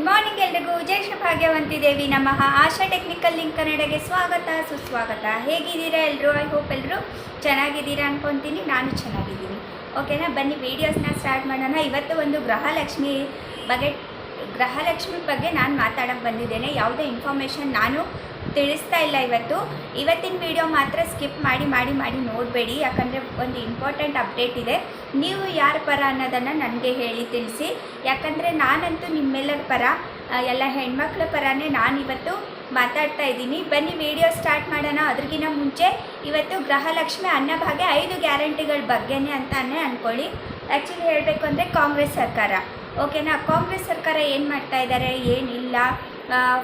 Good morning ಎಲ್ರಿಗೂ. ಜೈ ಶ್ರೀ ಭಾಗ್ಯವಂತಿ ದೇವಿ ನಮಃ. ಆಶಾ technical link ಕನ್ನಡಗೆ ಸ್ವಾಗತ, ಸುಸ್ವಾಗತ. ಹೇಗಿದ್ದೀರಾ ಎಲ್ಲರೂ ಐ ಹೋಪ್ ಎಲ್ಲರೂ ಚೆನ್ನಾಗಿದ್ದೀರಾ ಅನ್ಕೊತೀನಿ. ನಾನು ಚೆನ್ನಾಗಿದ್ದೀನಿ. ಓಕೆನಾ ಬನ್ನಿ ವೀಡಿಯೋಸ್ನ ಸ್ಟಾರ್ಟ್ ಮಾಡೋಣ. ಇವತ್ತು ಒಂದು ಗೃಹಲಕ್ಷ್ಮಿ ಬಗ್ಗೆ ಗೃಹಲಕ್ಷ್ಮಿ ಬಗ್ಗೆ ನಾನು ಮಾತಾಡೋಕ್ಕೆ ಬಂದಿದ್ದೇನೆ. ಯಾವುದೇ ಇನ್ಫಾರ್ಮೇಷನ್ ನಾನು ತಿಳಿಸ್ತಾ ಇಲ್ಲ ಇವತ್ತು. ಇವತ್ತಿನ ವಿಡಿಯೋ ಮಾತ್ರ ಸ್ಕಿಪ್ ಮಾಡಿ ಮಾಡಿ ಮಾಡಿ ನೋಡಬೇಡಿ. ಯಾಕಂದರೆ ಒಂದು ಇಂಪಾರ್ಟೆಂಟ್ ಅಪ್ಡೇಟ್ ಇದೆ. ನೀವು ಯಾರ ಪರ ಅನ್ನೋದನ್ನು ನನಗೆ ಹೇಳಿ ತಿಳಿಸಿ. ಯಾಕಂದರೆ ನಾನಂತೂ ನಿಮ್ಮೆಲ್ಲರ ಪರ ಎಲ್ಲ ಹೆಣ್ಮಕ್ಳ ಪರನೇ ನಾನು ಇವತ್ತು ಮಾತಾಡ್ತಾ ಇದ್ದೀನಿ. ಬನ್ನಿ ವಿಡಿಯೋ ಸ್ಟಾರ್ಟ್ ಮಾಡೋಣ. ಅದ್ರಗಿನ ಮುಂಚೆ ಇವತ್ತು ಗೃಹಲಕ್ಷ್ಮಿ ಅನ್ನಭಾಗ್ಯ ಐದು ಗ್ಯಾರಂಟಿಗಳ ಬಗ್ಗೆನೇ ಅಂತಾನೆ ಅಂದ್ಕೊಳ್ಳಿ ಆ್ಯಕ್ಚುಲಿ ಹೇಳಬೇಕು ಅಂದರೆ ಕಾಂಗ್ರೆಸ್ ಸರ್ಕಾರ. ಓಕೆನಾ ಕಾಂಗ್ರೆಸ್ ಸರ್ಕಾರ ಏನು ಮಾಡ್ತಾ ಇದ್ದಾರೆ ಏನಿಲ್ಲ.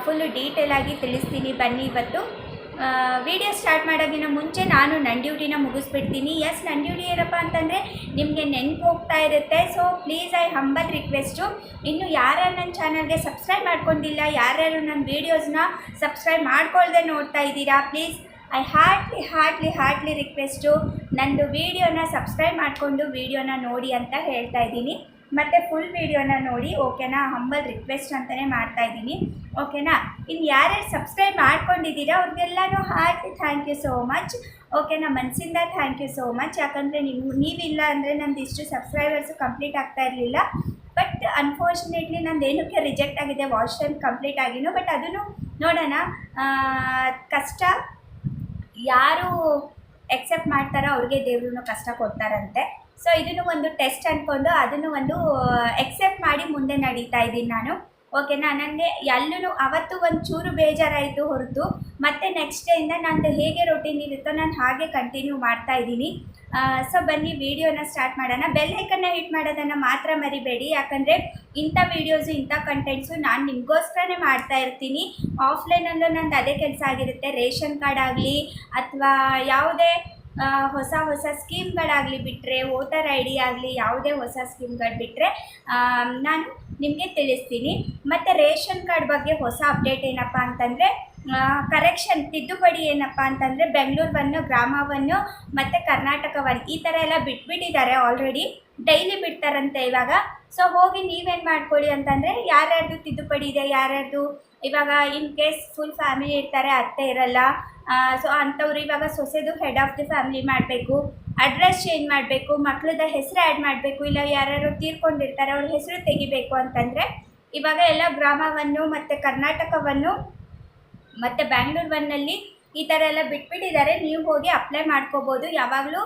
ಫುಲ್ಲು ಡೀಟೇಲಾಗಿ ತಿಳಿಸ್ತೀನಿ. ಬನ್ನಿ ಇವತ್ತು. ವಿಡಿಯೋ ಸ್ಟಾರ್ಟ್ ಮಾಡೋಕ್ಕಿಂತ ಮುಂಚೆ ನಾನು ನನ್ನ ಡ್ಯೂಟಿನ ಮುಗಿಸ್ಬಿಡ್ತೀನಿ. ಎಸ್ ನನ್ನ ಡ್ಯೂಟಿ ಏನಪ್ಪ ಅಂತಂದರೆ ನಿಮಗೆ ನೆನ್ಪು ಹೋಗ್ತಾ ಇರುತ್ತೆ. So please I humble request ಇನ್ನು ಯಾರ್ಯಾರು ನನ್ನ ಚಾನಲ್ಗೆ ಸಬ್ಸ್ಕ್ರೈಬ್ ಮಾಡ್ಕೊಂಡಿಲ್ಲ, ಯಾರ್ಯಾರು ನನ್ನ ವೀಡಿಯೋಸ್ನ ಸಬ್ಸ್ಕ್ರೈಬ್ ಮಾಡ್ಕೊಳ್ದೆ ನೋಡ್ತಾ ಇದ್ದೀರಾ please I heartly heartly heartly request ನಂದು ವೀಡಿಯೋನ ಸಬ್ಸ್ಕ್ರೈಬ್ ಮಾಡಿಕೊಂಡು ವೀಡಿಯೋನ ನೋಡಿ ಅಂತ ಹೇಳ್ತಾ ಇದ್ದೀನಿ. ಮತ್ತು ಫುಲ್ ವೀಡಿಯೋನ ನೋಡಿ ಓಕೆನಾ ಹಂಬಲ್ ರಿಕ್ವೆಸ್ಟ್ ಅಂತಲೇ ಮಾಡ್ತಾ ಇದ್ದೀನಿ. ಓಕೆನಾ ಇನ್ನು ಯಾರ್ಯಾರು ಸಬ್ಸ್ಕ್ರೈಬ್ ಮಾಡ್ಕೊಂಡಿದ್ದೀರಾ, ಅವ್ರಿಗೆಲ್ಲನೂ heartly thank you so much ಓಕೆನಾ ಮನಸ್ಸಿಂದ ಥ್ಯಾಂಕ್ ಯು ಸೋ ಮಚ್ ಯಾಕಂದರೆ ನೀವು, ನೀವಿಲ್ಲ ಅಂದರೆ ನಂದು ಇಷ್ಟು ಸಬ್ಸ್ಕ್ರೈಬರ್ಸು ಕಂಪ್ಲೀಟ್ ಆಗ್ತಾ ಇರಲಿಲ್ಲ. ಬಟ್ ಅನ್ಫಾರ್ಚುನೇಟ್ಲಿ ನಂದು ಏನಕ್ಕೆ ರಿಜೆಕ್ಟ್ ಆಗಿದೆ ವಾಚ್ ಟೈಮ್ ಕಂಪ್ಲೀಟ್ ಆಗಿನೂ ಬಟ್ ಅದನ್ನು ನೋಡೋಣ. ಕಷ್ಟ ಯಾರು ಎಕ್ಸೆಪ್ಟ್ ಮಾಡ್ತಾರೋ ಅವ್ರಿಗೆ ದೇವ್ರೂ ಕಷ್ಟ ಕೊಡ್ತಾರಂತೆ. ಸೊ ಇದನ್ನು ಒಂದು ಟೆಸ್ಟ್ ಅಂದ್ಕೊಂಡು ಅದನ್ನು ಒಂದು ಎಕ್ಸೆಪ್ಟ್ ಮಾಡಿ ಮುಂದೆ ನಡೀತಾ ಇದ್ದೀನಿ ನಾನು. ಓಕೆನಾ? ನನಗೆ ಎಲ್ಲೂ ಅವತ್ತು ಒಂದು ಚೂರು ಬೇಜಾರಾಯಿತು ಹೊರತು, ಮತ್ತೆ ನೆಕ್ಸ್ಟ್ ಡೇಯಿಂದ ನಂದು ಹೇಗೆ ರೊಟೀನ್ ಇರುತ್ತೋ ನಾನು ಹಾಗೆ ಕಂಟಿನ್ಯೂ ಮಾಡ್ತಾ ಇದ್ದೀನಿ. ಸೊ ಬನ್ನಿ, ವಿಡಿಯೋನ ಸ್ಟಾರ್ಟ್ ಮಾಡೋಣ. ಬೆಲ್ ಐಕನ್ನ ಹಿಟ್ ಮಾಡೋದನ್ನು ಮಾತ್ರ ಮರಿಬೇಡಿ. ಯಾಕಂದರೆ ಇಂಥ ವೀಡಿಯೋಸು ಇಂಥ ಕಂಟೆಂಟ್ಸು ನಾನು ನಿಮಗೋಸ್ಕರನೇ ಮಾಡ್ತಾ ಇರ್ತೀನಿ. ಆಫ್ಲೈನಲ್ಲೂ ನಂದು ಅದೇ ಕೆಲಸ ಆಗಿರುತ್ತೆ. ರೇಷನ್ ಕಾರ್ಡ್ ಆಗಲಿ, ಅಥವಾ ಯಾವುದೇ ಹೊಸ ಹೊಸ ಸ್ಕೀಮ್ಗಳಾಗಲಿ ಬಿಟ್ಟರೆ ವೋಟರ್ ಐ ಡಿ ಆಗಲಿ, ಯಾವುದೇ ಹೊಸ ಸ್ಕೀಮ್ಗಳು ಬಿಟ್ಟರೆ ನಾನು ನಿಮಗೆ ತಿಳಿಸ್ತೀನಿ. ಮತ್ತು ರೇಷನ್ ಕಾರ್ಡ್ ಬಗ್ಗೆ ಹೊಸ ಅಪ್ಡೇಟ್ ಏನಪ್ಪ ಅಂತಂದರೆ ಕರೆಕ್ಷನ್ ತಿದ್ದುಪಡಿ ಏನಪ್ಪ ಅಂತಂದರೆ ಬೆಂಗಳೂರವನ್ನು, ಗ್ರಾಮವನ್ನು, ಮತ್ತು ಕರ್ನಾಟಕವನ್ನು ಈ ಥರ ಎಲ್ಲ ಬಿಟ್ಬಿಟ್ಟಿದ್ದಾರೆ ಆಲ್ರೆಡಿ ಡೈಲಿ ಬಿಡ್ತಾರಂತೆ ಇವಾಗ. ಸೊ ಹೋಗಿ ನೀವೇನು ಮಾಡ್ಕೊಳ್ಳಿ ಅಂತಂದರೆ, ಯಾರ್ಯಾರ್ದು ತಿದ್ದುಪಡಿ ಇದೆ, ಯಾರ್ಯಾರ್ದು ಇವಾಗ ಇನ್ ಕೇಸ್ ಫುಲ್ ಫ್ಯಾಮಿಲಿ ಇರ್ತಾರೆ, ಅತ್ತೆ ಇರಲ್ಲ ಸೊ ಅಂಥವ್ರು ಇವಾಗ ಸೊಸೆದು ಹೆಡ್ ಆಫ್ ದಿ ಫ್ಯಾಮಿಲಿ ಮಾಡಬೇಕು. ಅಡ್ರೆಸ್ ಚೇಂಜ್ ಮಾಡಬೇಕು, ಮಕ್ಳದ ಹೆಸರು ಆ್ಯಡ್ ಮಾಡಬೇಕು, ಇಲ್ಲ ಯಾರ್ಯಾರು ತೀರ್ಕೊಂಡಿರ್ತಾರೆ, ಅವ್ರ ಹೆಸರು ತೆಗಿಬೇಕು ಅಂತಂದರೆ ಇವಾಗ ಎಲ್ಲ ಗ್ರಾಮವನ್ನು ಮತ್ತು ಕರ್ನಾಟಕವನ್ನು ಮತ್ತು ಬ್ಯಾಂಗ್ಳೂರ್ ಒನ್ನಲ್ಲಿ ಈ ಥರ ಎಲ್ಲ ಬಿಟ್ಬಿಟ್ಟಿದ್ದಾರೆ. ನೀವು ಹೋಗಿ ಅಪ್ಲೈ ಮಾಡ್ಕೋಬೋದು. ಯಾವಾಗಲೂ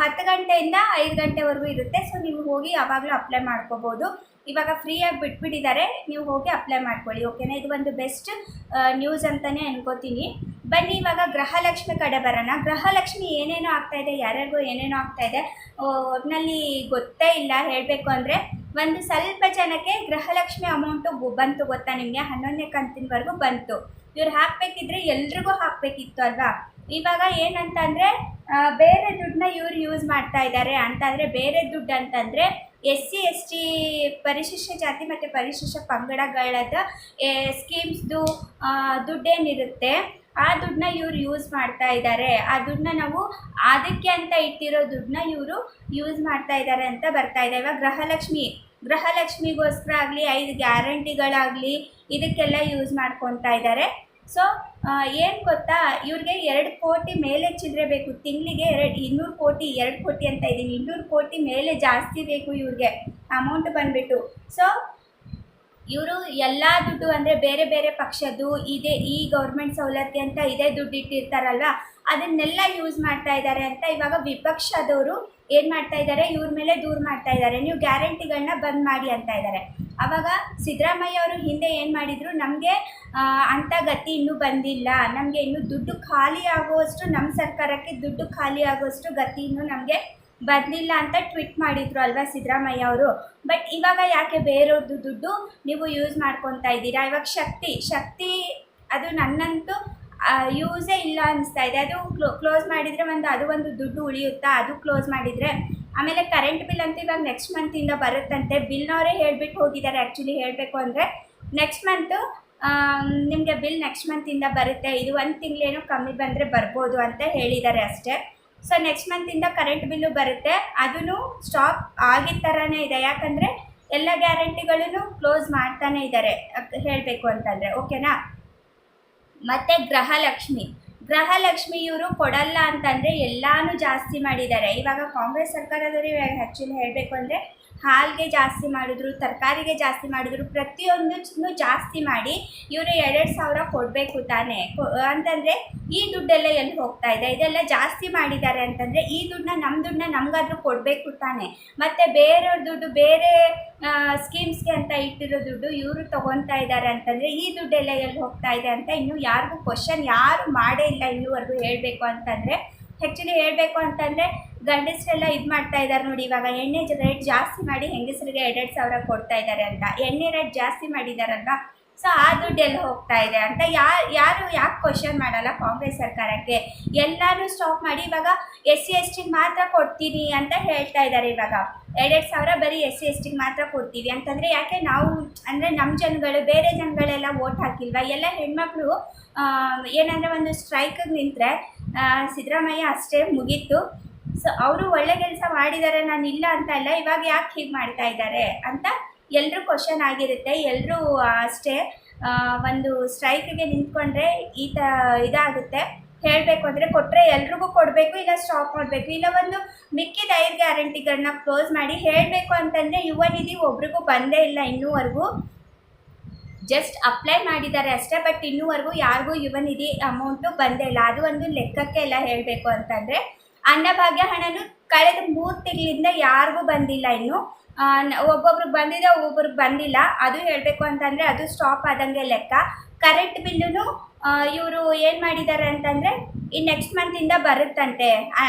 ಹತ್ತು ಗಂಟೆಯಿಂದ ಐದು ಗಂಟೆವರೆಗೂ ಇರುತ್ತೆ. ಸೊ ನೀವು ಹೋಗಿ ಯಾವಾಗಲೂ ಅಪ್ಲೈ ಮಾಡ್ಕೋಬೋದು. ಇವಾಗ ಫ್ರೀಯಾಗಿ ಬಿಟ್ಬಿಟ್ಟಿದ್ದಾರೆ. ನೀವು ಹೋಗಿ ಅಪ್ಲೈ ಮಾಡ್ಕೊಳ್ಳಿ. ಓಕೆನಾ ಇದು ಒಂದು ಬೆಸ್ಟ್ ನ್ಯೂಸ್ ಅಂತಲೇ ಅನ್ಕೋತೀನಿ. ಬನ್ನಿ, ಇವಾಗ ಗೃಹಲಕ್ಷ್ಮಿ ಕಡೆ ಬರೋಣ. ಗೃಹಲಕ್ಷ್ಮಿ ಏನೇನೋ ಇದೆ, ಯಾರ್ಯಾರಿಗೂ ಏನೇನೋ ಇದೆ ಒಟ್ಟಿನಲ್ಲಿ ಗೊತ್ತೇ ಇಲ್ಲ. ಹೇಳಬೇಕು ಅಂದರೆ ಒಂದು ಸ್ವಲ್ಪ ಜನಕ್ಕೆ ಗೃಹಲಕ್ಷ್ಮಿ ಅಮೌಂಟು ಬಂತು ಗೊತ್ತಾ ನಿಮಗೆ? ಹನ್ನೊಂದನೇ ಕಂತಿನವರೆಗೂ ಬಂತು. ಇವ್ರು ಹಾಕಬೇಕಿದ್ರೆ ಎಲ್ರಿಗೂ ಹಾಕಬೇಕಿತ್ತು ಅಲ್ವಾ? ಇವಾಗ ಏನಂತಂದರೆ ಬೇರೆ ದುಡ್ಡನ್ನ ಇವ್ರು ಯೂಸ್ ಮಾಡ್ತಾ ಇದ್ದಾರೆ ಅಂತಂದರೆ ಬೇರೆ ದುಡ್ಡು ಅಂತಂದರೆ ಎಸ್ ಸಿ, ಎಸ್ ಟಿ ಪರಿಶಿಷ್ಟ ಜಾತಿ ಮತ್ತು ಪರಿಶಿಷ್ಟ ಪಂಗಡಗಳದ ಸ್ಕೀಮ್ಸ್ದು ದುಡ್ಡೇನಿರುತ್ತೆ. ಆ ದುಡ್ಡನ್ನ ಇವರು ಯೂಸ್ ಮಾಡ್ತಾ ಇದ್ದಾರೆ ಆ ದುಡ್ಡನ್ನ ನಾವು ಅದಕ್ಕೆ ಅಂತ ಇಟ್ಟಿರೋ ದುಡ್ಡನ್ನ ಇವರು ಯೂಸ್ ಮಾಡ್ತಾ ಇದ್ದಾರೆ ಅಂತ ಬರ್ತಾ ಇದೆ. ಇವಾಗ ಗೃಹಲಕ್ಷ್ಮಿ, ಗೃಹಲಕ್ಷ್ಮಿಗೋಸ್ಕರ ಆಗಲಿ, ಐದು ಗ್ಯಾರಂಟಿಗಳಾಗಲಿ ಇದಕ್ಕೆಲ್ಲ ಯೂಸ್ ಮಾಡ್ಕೊತಾ ಇದ್ದಾರೆ ಸೊ ಏನು ಗೊತ್ತಾ? ಇವ್ರಿಗೆ ಎರಡು ಕೋಟಿ ಮೇಲೆ ಚಿಲ್ಲರೆ ಬೇಕು. ತಿಂಗಳಿಗೆ ಎರಡು, ಇನ್ನೂರು ಕೋಟಿ, ಎರಡು ಕೋಟಿ ಅಂತ ಇದ್ದೀನಿ. ಇನ್ನೂರು ಕೋಟಿ ಮೇಲೆ ಜಾಸ್ತಿ ಬೇಕು ಇವ್ರಿಗೆ. ಅಮೌಂಟ್ ಬಂದುಬಿಟ್ಟು. ಸೊ ಇವರು ಎಲ್ಲ ದುಡ್ಡು ಅಂದರೆ ಬೇರೆ ಬೇರೆ ಪಕ್ಷದ್ದು, ಇದೇ ಈ ಗೌರ್ಮೆಂಟ್ ಸೌಲಭ್ಯ ಅಂತ ಇದೇ ದುಡ್ಡು ಇಟ್ಟಿರ್ತಾರಲ್ವ? ಅದನ್ನೆಲ್ಲ ಯೂಸ್ ಮಾಡ್ತಾ ಇದ್ದಾರೆ ಅಂತ ಇವಾಗ ವಿಪಕ್ಷದವರು ಏನು ಮಾಡ್ತಾ ಇದ್ದಾರೆ ಇವ್ರ ಮೇಲೆ ದೂರ ಮಾಡ್ತಾ ಇದ್ದಾರೆ ನೀವು ಗ್ಯಾರಂಟಿಗಳನ್ನ ಬಂದ್ ಮಾಡಿ ಅಂತ ಇದ್ದಾರೆ ಅವಾಗ ಸಿದ್ದರಾಮಯ್ಯ ಅವರು ಹಿಂದೆ ಏನು ಮಾಡಿದರು? ನಮಗೆ ಅಂಥ ಗತಿ ಇನ್ನೂ ಬಂದಿಲ್ಲ. ನಮಗೆ ಇನ್ನೂ ದುಡ್ಡು ಖಾಲಿ ಆಗುವಷ್ಟು ನಮ್ಮ ಸರ್ಕಾರಕ್ಕೆ ದುಡ್ಡು ಖಾಲಿ ಆಗುವಷ್ಟು ಗತಿ ಇನ್ನೂ ನಮಗೆ ಬಂದಿಲ್ಲ ಅಂತ ಟ್ವಿಟ್ ಮಾಡಿದ್ರು ಅಲ್ವಾ ಸಿದ್ದರಾಮಯ್ಯ ಅವರು? ಬಟ್ ಇವಾಗ ಯಾಕೆ ಬೇರೆಯವ್ರದ್ದು ದುಡ್ಡು ನೀವು ಯೂಸ್ ಮಾಡ್ಕೊತಾ ಇದ್ದೀರಾ? ಇವಾಗ ಶಕ್ತಿ ಶಕ್ತಿ ಅದು ನನ್ನಂತೂ ಯೂಸೇ ಇಲ್ಲ ಅನಿಸ್ತಾ ಇದೆ. ಅದು ಕ್ಲೋ ಕ್ಲೋಸ್ ಮಾಡಿದರೆ ಒಂದು, ಅದು ಒಂದು ದುಡ್ಡು ಉಳಿಯುತ್ತಾ? ಅದು ಕ್ಲೋಸ್ ಮಾಡಿದರೆ? ಆಮೇಲೆ ಕರೆಂಟ್ ಬಿಲ್ ಅಂತ ಇವಾಗ ನೆಕ್ಸ್ಟ್ ಮಂತಿಂದ ಬರುತ್ತಂತೆ. ಬಿಲ್ನವರೇ ಹೇಳ್ಬಿಟ್ಟು ಹೋಗಿದ್ದಾರೆ ಆ್ಯಕ್ಚುಲಿ ಹೇಳಬೇಕು ಅಂದರೆ. ನೆಕ್ಸ್ಟ್ ಮಂತು ನಿಮಗೆ ಬಿಲ್ ನೆಕ್ಸ್ಟ್ ಮಂತಿಂದ ಬರುತ್ತೆ. ಇದು ಒಂದು ತಿಂಗಳೇನು ಕಮ್ಮಿ ಬಂದರೆ ಬರ್ಬೋದು ಅಂತ ಹೇಳಿದ್ದಾರೆ ಅಷ್ಟೇ. ಸೊ ನೆಕ್ಸ್ಟ್ ಮಂತಿಂದ ಕರೆಂಟ್ ಬಿಲ್ಲು ಬರುತ್ತೆ. ಅದೂ ಸ್ಟಾಪ್ ಆಗಿದ್ದ ಥರನೇ ಇದೆ. ಯಾಕಂದರೆ ಎಲ್ಲ ಗ್ಯಾರಂಟಿಗಳನ್ನು ಕ್ಲೋಸ್ ಮಾಡ್ತಾನೆ ಇದ್ದಾರೆ ಹೇಳಬೇಕು ಅಂತಂದರೆ. ಓಕೆನಾ ಮತ್ತು ಗೃಹಲಕ್ಷ್ಮಿ. ಗೃಹಲಕ್ಷ್ಮಿ ಇವರು ಕೊಡಲ್ಲ ಅಂತಂದರೆ ಎಲ್ಲಾನು ಜಾಸ್ತಿ ಮಾಡಿದ್ದಾರೆ. ಇವಾಗ ಕಾಂಗ್ರೆಸ್ ಸರ್ಕಾರದವರು ಆ್ಯಕ್ಚುಲಿ ಹೇಳಬೇಕು ಅಂದರೆ ಹಾಲಿಗೆ ಜಾಸ್ತಿ ಮಾಡಿದ್ರು, ತರಕಾರಿಗೆ ಜಾಸ್ತಿ ಮಾಡಿದ್ರು, ಪ್ರತಿಯೊಂದನ್ನು ಜಾಸ್ತಿ ಮಾಡಿ ಇವರು ಎರಡೆರಡು ಸಾವಿರ ಕೊಡಬೇಕು ತಾನೇ. ಅಂತಂದರೆ ಈ ದುಡ್ಡೆಲ್ಲ ಎಲ್ಲಿ ಹೋಗ್ತಾ ಇದೆ? ಇದೆಲ್ಲ ಜಾಸ್ತಿ ಮಾಡಿದ್ದಾರೆ ಅಂತಂದರೆ ಈ ದುಡ್ಡನ್ನ ನಮ್ಮ ದುಡ್ಡನ್ನ ನಮಗಾದ್ರೂ ಕೊಡಬೇಕು ತಾನೆ. ಮತ್ತು ಬೇರೆಯವ್ರ ದುಡ್ಡು, ಬೇರೆ ಸ್ಕೀಮ್ಸ್ಗೆ ಅಂತ ಇಟ್ಟಿರೋ ದುಡ್ಡು ಇವರು ತೊಗೊತಾ ಇದ್ದಾರೆ ಅಂತಂದರೆ ಈ ದುಡ್ಡೆಲ್ಲ ಎಲ್ಲಿ ಹೋಗ್ತಾ ಇದೆ ಅಂತ ಇನ್ನೂ ಯಾರಿಗೂ ಕ್ವಶನ್ ಯಾರು ಮಾಡೇ ಇಲ್ಲ ಇನ್ನೂವರೆಗೂ ಹೇಳಬೇಕು ಅಂತಂದರೆ ಆ್ಯಕ್ಚುಲಿ ಹೇಳಬೇಕು ಅಂತಂದರೆ ಗಂಡಸರೆಲ್ಲ ಇದು ಮಾಡ್ತಾ ಇದ್ದಾರೆ ನೋಡಿ, ಇವಾಗ ಎಣ್ಣೆ ರೇಟ್ ಜಾಸ್ತಿ ಮಾಡಿ ಹೆಂಗಸರಿಗೆ ಎರಡೆರಡು ಸಾವಿರ ಕೊಡ್ತಾ ಇದ್ದಾರೆ ಅಂತ. ಎಣ್ಣೆ ರೇಟ್ ಜಾಸ್ತಿ ಮಾಡಿದಾರಲ್ವಾ? ಸೊ ಆ ದುಡ್ಡು ಎಲ್ಲಿ ಹೋಗ್ತಾ ಇದೆ ಅಂತ ಯಾರು ಯಾರು ಯಾಕೆ ಕ್ವಶನ್ ಮಾಡಲ್ಲ ಕಾಂಗ್ರೆಸ್ ಸರ್ಕಾರಕ್ಕೆ? ಎಲ್ಲರೂ ಸ್ಟಾಪ್ ಮಾಡಿ ಇವಾಗ ಎಸ್ ಸಿ ಎಸ್ ಟಿಗೆ ಮಾತ್ರ ಕೊಡ್ತೀನಿ ಅಂತ ಹೇಳ್ತಾ ಇದ್ದಾರೆ ಇವಾಗ. ಎರಡೆರಡು ಸಾವಿರ ಬರೀ ಎಸ್ ಸಿ ಎಸ್ ಟಿಗೆ ಮಾತ್ರ ಕೊಡ್ತೀವಿ ಅಂತಂದರೆ ಯಾಕೆ ನಾವು, ಅಂದರೆ ನಮ್ಮ ಜನಗಳು, ಬೇರೆ ಜನಗಳೆಲ್ಲ ಓಟ್ ಹಾಕಿಲ್ವಾ? ಎಲ್ಲ ಹೆಣ್ಮಕ್ಳು ಏನಂದರೆ ಒಂದು ಸ್ಟ್ರೈಕಿಗೆ ನಿಂತರೆ ಸಿದ್ದರಾಮಯ್ಯ ಅಷ್ಟೇ ಮುಗೀತು. ಸೊ ಅವರು ಒಳ್ಳೆ ಕೆಲಸ ಮಾಡಿದ್ದಾರೆ ನಾನು ಇಲ್ಲ ಅಂತ ಇಲ್ಲ ಇವಾಗ ಯಾಕೆ ಹೀಗೆ ಮಾಡ್ತಾ ಇದ್ದಾರೆ ಅಂತ ಎಲ್ಲರೂ ಕ್ವಶನ್ ಆಗಿರುತ್ತೆ ಎಲ್ಲರೂ ಅಷ್ಟೇ ಒಂದು ಸ್ಟ್ರೈಕ್ಗೆ ನಿಂತ್ಕೊಂಡ್ರೆ ಈ ತ, ಇದಾಗುತ್ತೆ. ಹೇಳಬೇಕು ಅಂದರೆ ಕೊಟ್ಟರೆ ಎಲ್ರಿಗೂ ಕೊಡಬೇಕು, ಇಲ್ಲ ಸ್ಟಾಪ್ ಮಾಡಬೇಕು. ಇಲ್ಲ ಒಂದು ಮಿಕ್ಕಿದ ಐದು ಗ್ಯಾರಂಟಿಗಳನ್ನ ಕ್ಲೋಸ್ ಮಾಡಿ ಹೇಳಬೇಕು ಅಂತಂದರೆ ಯುವ ನಿಧಿ ಒಬ್ರಿಗೂ ಬಂದೇ ಇಲ್ಲ ಇನ್ನೂವರೆಗೂ. ಜಸ್ಟ್ ಅಪ್ಲೈ ಮಾಡಿದ್ದಾರೆ ಅಷ್ಟೇ ಬಟ್ ಇನ್ನೂವರೆಗೂ ಯಾರಿಗೂ ಯುವ ನಿಧಿ ಅಮೌಂಟು ಬಂದೇ ಇಲ್ಲ. ಅದು ಒಂದು ಲೆಕ್ಕಕ್ಕೆ ಎಲ್ಲ ಹೇಳಬೇಕು ಅಂತಂದರೆ, ಅನ್ನಭಾಗ್ಯ ಹಣನು ಕಳೆದ ಮೂರು ತಿಂಗಳಿಂದ ಯಾರಿಗೂ ಬಂದಿಲ್ಲ ಇನ್ನು. ಒಬ್ಬೊಬ್ರಿಗೆ ಬಂದಿದೆ ಒಬ್ಬೊಬ್ರಿಗೆ ಬಂದಿಲ್ಲ. ಅದು ಹೇಳಬೇಕು ಅಂತಂದರೆ ಅದು ಸ್ಟಾಪ್ ಆದಂಗೆ ಲೆಕ್ಕ. ಕರೆಂಟ್ ಬಿಲ್ಲುನು ಇವರು ಏನು ಮಾಡಿದ್ದಾರೆ ಅಂತಂದರೆ, ಈ ನೆಕ್ಸ್ಟ್ ಮಂತಿಂದ ಬರುತ್ತಂತೆ.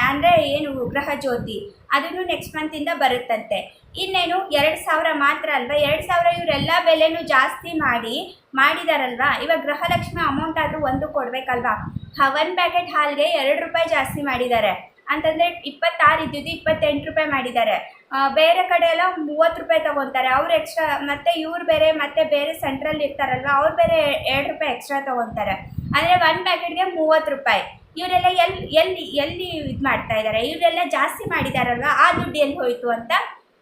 ಅಂದರೆ ಏನು ಗೃಹ ಜ್ಯೋತಿ, ಅದನ್ನು ನೆಕ್ಸ್ಟ್ ಮಂತಿಂದ ಬರುತ್ತಂತೆ. ಇನ್ನೇನು, ಎರಡು ಸಾವಿರ ಮಾತ್ರ ಅಲ್ವಾ? ಎರಡು ಸಾವಿರ ಇವರೆಲ್ಲ ಬೆಲೆನೂ ಜಾಸ್ತಿ ಮಾಡಿ, ಮಾಡಿದಾರಲ್ವಾ? ಇವಾಗ ಗೃಹಲಕ್ಷ್ಮಿ ಅಮೌಂಟ್ ಆದರೂ ಒಂದು ಕೊಡಬೇಕಲ್ವಾ? ಹವನ್ ಪ್ಯಾಕೆಟ್ ಹಾಲ್ಗೆ ಎರಡು ರೂಪಾಯಿ ಜಾಸ್ತಿ ಮಾಡಿದ್ದಾರೆ. ಅಂತಂದರೆ ಇಪ್ಪತ್ತಾರು ಇದ್ದಿದ್ದು ಇಪ್ಪತ್ತೆಂಟು ರೂಪಾಯಿ ಮಾಡಿದ್ದಾರೆ. ಬೇರೆ ಕಡೆ ಎಲ್ಲ ಮೂವತ್ತು ರೂಪಾಯಿ ತೊಗೊತಾರೆ. ಅವ್ರು ಎಕ್ಸ್ಟ್ರಾ ಮತ್ತು ಇವ್ರು ಬೇರೆ, ಮತ್ತು ಬೇರೆ ಸೆಂಟ್ರಲ್ಲಿ ಇರ್ತಾರಲ್ವ, ಅವ್ರು ಬೇರೆ ಎರಡು ರೂಪಾಯಿ ಎಕ್ಸ್ಟ್ರಾ ತೊಗೊತಾರೆ. ಅಂದರೆ ಒನ್ ಪ್ಯಾಕೆಟ್ಗೆ ಮೂವತ್ತು ರೂಪಾಯಿ. ಇವರೆಲ್ಲ ಎಲ್ಲಿ ಎಲ್ಲಿ ಎಲ್ಲಿ ಇದು ಮಾಡ್ತಾ ಇದ್ದಾರೆ ಇವರೆಲ್ಲ ಜಾಸ್ತಿ ಮಾಡಿದಾರಲ್ವ? ಆ ದುಡ್ಡು ಎಲ್ಲಿ ಹೋಯಿತು ಅಂತ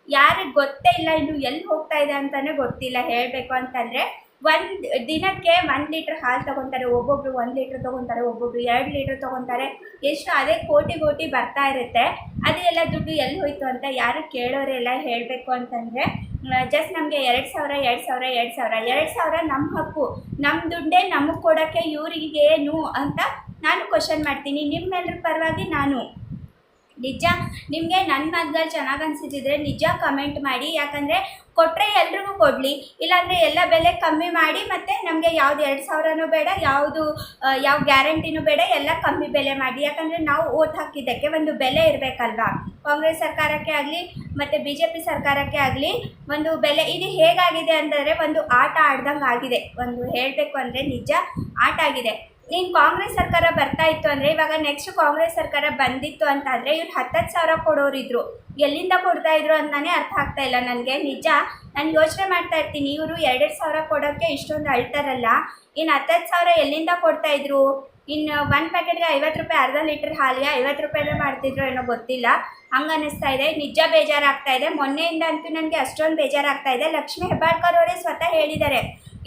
ಯಾರಿಗೆ ಗೊತ್ತೇ ಇಲ್ಲ, ಇನ್ನು ಎಲ್ಲಿ ಹೋಗ್ತಾ ಇದೆ ಅಂತಲೇ ಗೊತ್ತಿಲ್ಲ ಹೇಳಬೇಕು ಅಂತಂದರೆ ಒಂದು ದಿನಕ್ಕೆ ಒಂದು ಲೀಟ್ರ್ ಹಾಲು ತೊಗೊತಾರೆ, ಒಬ್ಬೊಬ್ರು ಒಂದು ಲೀಟ್ರ್ ತೊಗೊತಾರೆ, ಒಬ್ಬೊಬ್ರು ಎರಡು ಲೀಟ್ರ್ ತೊಗೊತಾರೆ. ಎಷ್ಟು ಅದೇ ಕೋಟಿ ಕೋಟಿ ಬರ್ತಾ ಇರುತ್ತೆ. ಅದೆಲ್ಲ ದುಡ್ಡು ಎಲ್ಲಿ ಹೋಯಿತು ಅಂತ ಯಾರು ಕೇಳೋರೆಲ್ಲ ಹೇಳಬೇಕು ಅಂತಂದರೆ ಜಸ್ಟ್ ನಮಗೆ ಎರಡು ಸಾವಿರ ಎರಡು ಸಾವಿರ ಎರಡು ಸಾವಿರ. ಎರಡು ಸಾವಿರ ನಮ್ಮ ಹಕ್ಕು. ನಮ್ಮ ದುಡ್ಡೇ ನಮಗೆ ಕೊಡೋಕ್ಕೆ ಇವರಿಗೇನು ಅಂತ ನಾನು ಕ್ವಶನ್ ಮಾಡ್ತೀನಿ. ನಿಮ್ಮೆಲ್ಲರ ಪರವಾಗಿ ನಾನು. ನಿಜ, ನಿಮಗೆ ನನ್ನ ಮಾತುಗಳು ಚೆನ್ನಾಗಿ ಅನಿಸಿದ್ರೆ ನಿಜ ಕಮೆಂಟ್ ಮಾಡಿ, ಯಾಕಂದರೆ ಕೊಟ್ಟರೆ ಎಲ್ರಿಗೂ ಕೊಡಲಿ, ಇಲ್ಲಾಂದರೆ ಎಲ್ಲ ಬೆಲೆ ಕಮ್ಮಿ ಮಾಡಿ ಮತ್ತು ನಮಗೆ ಯಾವ್ದು ಎರಡು ಸಾವಿರನೂ ಬೇಡ, ಯಾವುದು ಯಾವ ಗ್ಯಾರಂಟಿನೂ ಬೇಡ, ಎಲ್ಲ ಕಮ್ಮಿ ಬೆಲೆ ಮಾಡಿ. ಯಾಕಂದರೆ ನಾವು ಓಟ್ ಹಾಕಿದ್ದಕ್ಕೆ ಒಂದು ಬೆಲೆ ಇರಬೇಕಲ್ವಾ? ಕಾಂಗ್ರೆಸ್ ಸರ್ಕಾರಕ್ಕೆ ಆಗಲಿ, ಮತ್ತು ಬಿ ಜೆ ಪಿ ಸರ್ಕಾರಕ್ಕೆ ಆಗಲಿ, ಒಂದು ಬೆಲೆ, ಇದು ಹೇಗಾಗಿದೆ ಅಂತಂದರೆ ಒಂದು ಆಟ ಆಡ್ದಂಗೆ ಆಗಿದೆ ಒಂದು ಹೇಳಬೇಕು ಅಂದರೆ ನಿಜ, ಆಟ ಆಗಿದೆ. ನೀನು ಕಾಂಗ್ರೆಸ್ ಸರ್ಕಾರ ಬರ್ತಾ ಇತ್ತು ಅಂದರೆ ಇವಾಗ ನೆಕ್ಸ್ಟ್ ಕಾಂಗ್ರೆಸ್ ಸರ್ಕಾರ ಬಂದಿತ್ತು ಅಂತ ಅಂದರೆ ಇವ್ರು ಹತ್ತತ್ತು ಸಾವಿರ ಕೊಡೋರಿದ್ರು. ಎಲ್ಲಿಂದ ಕೊಡ್ತಾ ಇದ್ರು ಅಂತಾನೆ ಅರ್ಥ ಆಗ್ತಾ ಇಲ್ಲ ನನಗೆ. ನಿಜ, ನಾನು ಯೋಚನೆ ಮಾಡ್ತಾ ಇರ್ತೀನಿ, ಇವರು ಎರಡೆರಡು ಸಾವಿರ ಕೊಡೋಕ್ಕೆ ಇಷ್ಟೊಂದು ಅಳ್ತಾರಲ್ಲ. ಇನ್ನು ಹತ್ತತ್ತು ಸಾವಿರ ಎಲ್ಲಿಂದ ಕೊಡ್ತಾ ಇದ್ರು? ಇನ್ನು ಒಂದು ಪ್ಯಾಕೆಟ್ಗೆ ಐವತ್ತು ರೂಪಾಯಿ ಅರ್ಧ ಲೀಟ್ರ್ ಹಾಲಿಗೆ ಐವತ್ತು ರೂಪಾಯಿನೇ ಮಾಡ್ತಿದ್ರು ಏನೋ ಗೊತ್ತಿಲ್ಲ. ಹಂಗೆ ಅನ್ನಿಸ್ತಾ ಇದೆ. ನಿಜ ಬೇಜಾರಾಗ್ತಾ ಇದೆ. ಮೊನ್ನೆಯಿಂದ ಅಂತೂ ನನಗೆ ಅಷ್ಟೊಂದು ಬೇಜಾರಾಗ್ತಾ ಇದೆ. ಲಕ್ಷ್ಮೀ ಹೆಬ್ಬಾಳ್ಕರ್ ಅವರೇ ಸ್ವತಃ ಹೇಳಿದ್ದಾರೆ.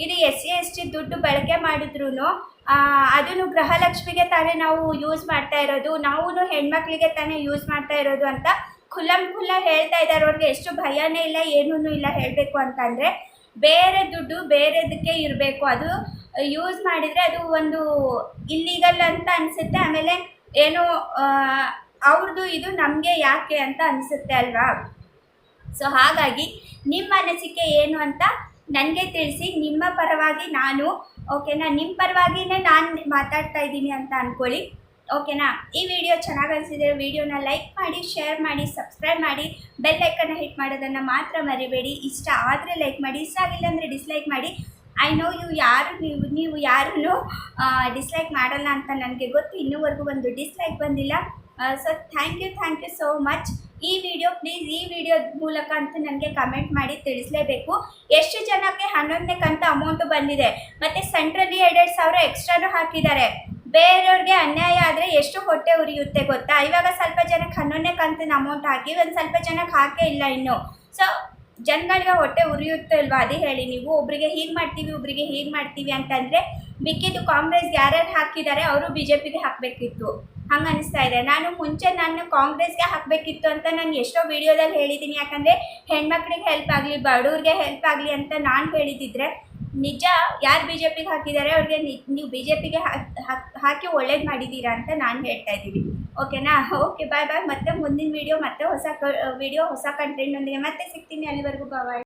ಇದು ಎಸ್ ಸಿ ಎಸ್ ಟಿ ದುಡ್ಡು ಬಳಕೆ ಮಾಡಿದ್ರು ಅದನ್ನು ಗೃಹಲಕ್ಷ್ಮಿಗೆ ತಾನೇ ನಾವು ಯೂಸ್ ಮಾಡ್ತಾ ಇರೋದು. ನಾವು ಹೆಣ್ಮಕ್ಳಿಗೆ ತಾನೇ ಯೂಸ್ ಮಾಡ್ತಾ ಇರೋದು ಅಂತ ಖುಲ್ಲಂ ಖುಲ್ಲ ಹೇಳ್ತಾ ಇದ್ದಾರೆ. ಅವ್ರಿಗೆ ಎಷ್ಟು ಭಯನೇ ಇಲ್ಲ ಏನೂ ಇಲ್ಲ ಹೇಳಬೇಕು ಅಂತಂದರೆ ಬೇರೆ ದುಡ್ಡು ಬೇರೆದಕ್ಕೆ ಇರಬೇಕು. ಅದು ಯೂಸ್ ಮಾಡಿದರೆ ಅದು ಒಂದು ಇಲ್ಲಿಗಲ್ ಅಂತ ಅನಿಸುತ್ತೆ. ಆಮೇಲೆ ಏನೋ ಅವ್ರದ್ದು ಇದು ನಮಗೆ ಯಾಕೆ ಅಂತ ಅನಿಸುತ್ತೆ ಅಲ್ವಾ? ಸೊ ಹಾಗಾಗಿ ನಿಮ್ಮ ಅನಿಸಿಕೆ ಏನು ಅಂತ ನನಗೆ ತಿಳಿಸಿ, ನಿಮ್ಮ ಪರವಾಗಿ ನಾನು, ಓಕೆನಾ? ನಿಮ್ಮ ಪರವಾಗಿನೇ ನಾನು ಮಾತಾಡ್ತಾ ಇದ್ದೀನಿ ಅಂತ ಅಂದ್ಕೊಳ್ಳಿ ಓಕೆನಾ? ಈ ವಿಡಿಯೋ ಚೆನ್ನಾಗಿ ಅನಿಸಿದ್ರೆ ವಿಡಿಯೋನ ಲೈಕ್ ಮಾಡಿ, ಶೇರ್ ಮಾಡಿ, ಸಬ್ಸ್ಕ್ರೈಬ್ ಮಾಡಿ, ಬೆಲ್ ಐಕನ್ನ ಹಿಟ್ ಮಾಡೋದನ್ನು ಮಾತ್ರ ಮರಿಬೇಡಿ. ಇಷ್ಟ ಆದರೆ ಲೈಕ್ ಮಾಡಿ, ಇಷ್ಟ ಆಗಿಲ್ಲ ಅಂದರೆ ಡಿಸ್ಲೈಕ್ ಮಾಡಿ. ಐ ನೋ ಯು ಯಾರು, ನೀವು ನೀವು ಯಾರೂ ಡಿಸ್ಲೈಕ್ ಮಾಡಲ್ಲ ಅಂತ ನನಗೆ ಗೊತ್ತು. ಇನ್ನೂವರೆಗೂ ಒಂದು ಡಿಸ್ಲೈಕ್ ಬಂದಿಲ್ಲ. So thank you thank you so much. ಈ ವಿಡಿಯೋ ಪ್ಲೀಸ್ ಈ ವಿಡಿಯೋ ಮೂಲಕ ಅಂತ ನನಗೆ ಕಮೆಂಟ್ ಮಾಡಿ ತಿಳಿಸಲೇಬೇಕು. ಎಷ್ಟು ಜನಕ್ಕೆ ಹನ್ನೊಂದನೇ ಕಂತ ಅಮೌಂಟ್ ಬಂದಿದೆ? ಮತ್ತು ಸೆಂಟ್ರಲ್ಲಿ ಎರಡೆರಡು ಸಾವಿರ ಎಕ್ಸ್ಟ್ರಾನು ಹಾಕಿದ್ದಾರೆ. ಬೇರೆಯವ್ರಿಗೆ ಅನ್ಯಾಯ ಆದರೆ ಎಷ್ಟು ಹೊಟ್ಟೆ ಉರಿಯುತ್ತೆ ಗೊತ್ತಾ? ಇವಾಗ ಸ್ವಲ್ಪ ಜನಕ್ಕೆ ಹನ್ನೊಂದನೇ ಕಂತಿನ ಅಮೌಂಟ್ ಹಾಕಿ, ಒಂದು ಸ್ವಲ್ಪ ಜನಕ್ಕೆ ಹಾಕೇ ಇಲ್ಲ ಇನ್ನು. ಸೊ ಜನಗಳಿಗೆ ಹೊಟ್ಟೆ ಉರಿಯುತ್ತಲ್ವಾ ಅದೇ ಹೇಳಿ ನೀವು. ಒಬ್ರಿಗೆ ಹೀಗೆ ಮಾಡ್ತೀವಿ, ಒಬ್ರಿಗೆ ಹೀಗೆ ಮಾಡ್ತೀವಿ ಅಂತಂದರೆ, ಮಿಕ್ಕಿದ್ದು ಕಾಂಗ್ರೆಸ್ ಯಾರ್ಯಾರು ಹಾಕಿದ್ದಾರೆ, ಅವರು ಬಿ ಜೆ ಪಿಗೆ ಹಾಕಬೇಕಿತ್ತು. ಹಂಗೆ ಅನಿಸ್ತಾ ಇದೆ ನಾನು ಮುಂಚೆ ನಾನು ಕಾಂಗ್ರೆಸ್ಗೆ ಹಾಕಬೇಕಿತ್ತು ಅಂತ ನಾನು ಎಷ್ಟೋ ವಿಡಿಯೋದಲ್ಲಿ ಹೇಳಿದ್ದೀನಿ. ಯಾಕಂದರೆ ಹೆಣ್ಮಕ್ಳಿಗೆ ಹೆಲ್ಪ್ ಆಗಲಿ, ಬಡವ್ರಿಗೆ ಹೆಲ್ಪ್ ಆಗಲಿ ಅಂತ ನಾನು ಹೇಳಿದಿದ್ರೆ ನಿಜ ಯಾರು ಬಿ ಜೆ ಪಿಗೆ ಹಾಕಿದ್ದಾರೆ ಅವ್ರಿಗೆ ನೀವು ಬಿ ಜೆ ಪಿಗೆ ಹಾಕಿ ಒಳ್ಳೇದು ಮಾಡಿದ್ದೀರಾ ಅಂತ ನಾನು ಹೇಳ್ತಾ ಇದ್ದೀನಿ ಓಕೆನಾ ಓಕೆ ಬಾಯ್ ಬಾಯ್ ಮತ್ತೆ ಮುಂದಿನ ವಿಡಿಯೋ ಮತ್ತೆ ಹೊಸ ವಿಡಿಯೋ ಹೊಸ ಕಂಟೆಂಟ್ನೊಂದಿಗೆ ಮತ್ತೆ ಸಿಗ್ತೀನಿ. ಅಲ್ಲಿವರೆಗೂ ಬಾಯ್